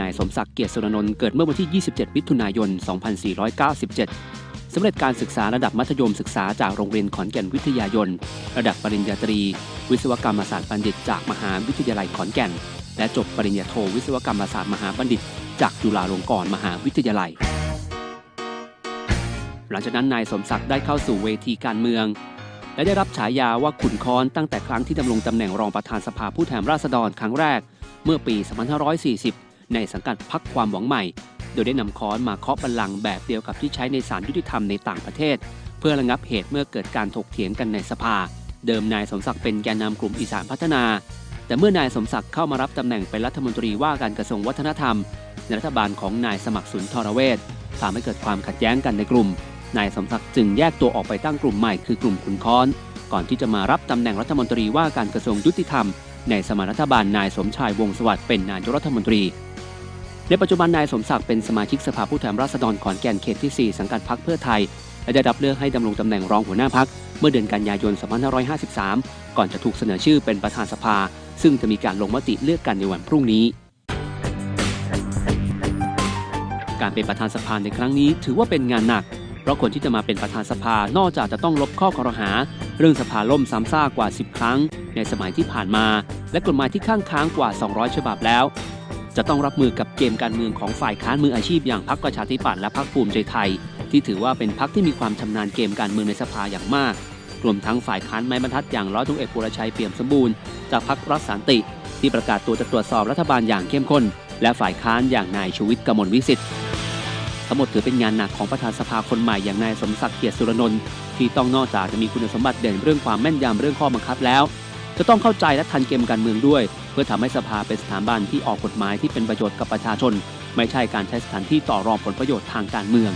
นายสมศักดิ์เกียรติสุรนนท์เกิดเมื่อวันที่ 27 มิถุนายน 2497 สำเร็จการศึกษาระดับมัธยมศึกษาจากโรงเรียนขอนแก่นวิทยายน ระดับปริญญาตรี วิศวกรรมศาสตร์บัณฑิต จากมหาวิทยาลัยขอนแก่น และจบปริญญาโทวิศวกรรมศาสตร์มหาบัณฑิต จากจุฬาลงกรณ์มหาวิทยาลัย หลังจากนั้นนายสมศักดิ์ได้เข้าสู่เวทีการเมืองและได้รับฉายาว่าขุนค้อนตั้งแต่ครั้งที่ดำรงตำแหน่งรองประธานสภาผู้แทนราษฎรครั้งแรก เมื่อปี 2540 ในสังกัดพักความหวังใหม่ โดยได้นำค้อนมาเคาะบัลลังก์แบบเดียวกับที่ใช้ในศาลยุติธรรมในต่างประเทศ เพื่อระงับเหตุเมื่อเกิดการถกเถียงกันในสภา เดิมนายสมศักดิ์เป็นแกนนำกลุ่มอีสานพัฒนา แต่เมื่อนายสมศักดิ์เข้ามารับตำแหน่งเป็นรัฐมนตรีว่าการกระทรวงวัฒนธรรมในรัฐบาลของนายสมัครสุนทรเวชทำให้เกิดความขัดแย้งกันในกลุ่ม นายสมศักดิ์จึงแยกตัวออกไปตั้งกลุ่มใหม่คือกลุ่มขุนค้อน ก่อนที่จะมารับตำแหน่งรัฐมนตรีว่าการกระทรวงยุติธรรม ในสมัยรัฐบาลนายสมชายวงศ์สวัสดิ์เป็นนายกรัฐมนตรี ในปัจจุบันนายสมศักดิ์เป็นสมาชิกสภาผู้แทนราษฎรขอนแก่นเขตที่ 4 สังกัดพรรคเพื่อไทย และได้รับเลือกให้ดำรงตำแหน่งรองหัวหน้าพักเมื่อเดือนกันยายน 2553 ก่อนจะถูกเสนอชื่อเป็นประธานสภา ซึ่งจะมีการลงมติเลือกกันในวันพรุ่งนี้ การเป็นประธานสภาในครั้งนี้ถือว่าเป็นงานหนัก เพราะคนที่จะมาเป็นประธานสภานอกจากจะต้องลบข้อกรหา เรื่องสภาล่มซ้ำซากกว่า 10 ครั้ง ในสมัยที่ผ่านมา และกฎหมายที่ข้างค้างกว่า 200 ฉบับแล้ว จะต้องรับมือกับเกมการเมืองของฝ่ายค้านมืออาชีพอย่างพรรคประชาธิปัตย์และพรรคภูมิใจไทย ที่ถือว่าเป็นพรรคที่มีความชำนาญเกมการเมืองในสภาอย่างมาก รวมทั้งฝ่ายค้านไม้บรรทัดอย่างร้อยตำรวจเอกปุรชัยเปี่ยมสมบูรณ์จากพรรครักสันติ ที่ประกาศตัวจะตรวจสอบรัฐบาลอย่างเข้มข้น และฝ่ายค้านอย่างนายชูวิทย์กมลวิสิทธิ์ทั้งหมดถือเป็นงานหนักของประธานสภาคนใหม่อย่างนายสมศักดิ์เกียรติสุรนนท์ที่ต้องนอกจากจะมีคุณสมบัติเด่นเรื่องความแม่นยำเรื่องข้อบังคับแล้ว จะต้องเข้าใจและทันเกมการเมืองด้วย เพื่อทำให้สภาเป็นสถาบันที่ออกกฎหมายที่เป็นประโยชน์กับประชาชน ไม่ใช่การใช้สถานที่ต่อรองผลประโยชน์ทางการเมือง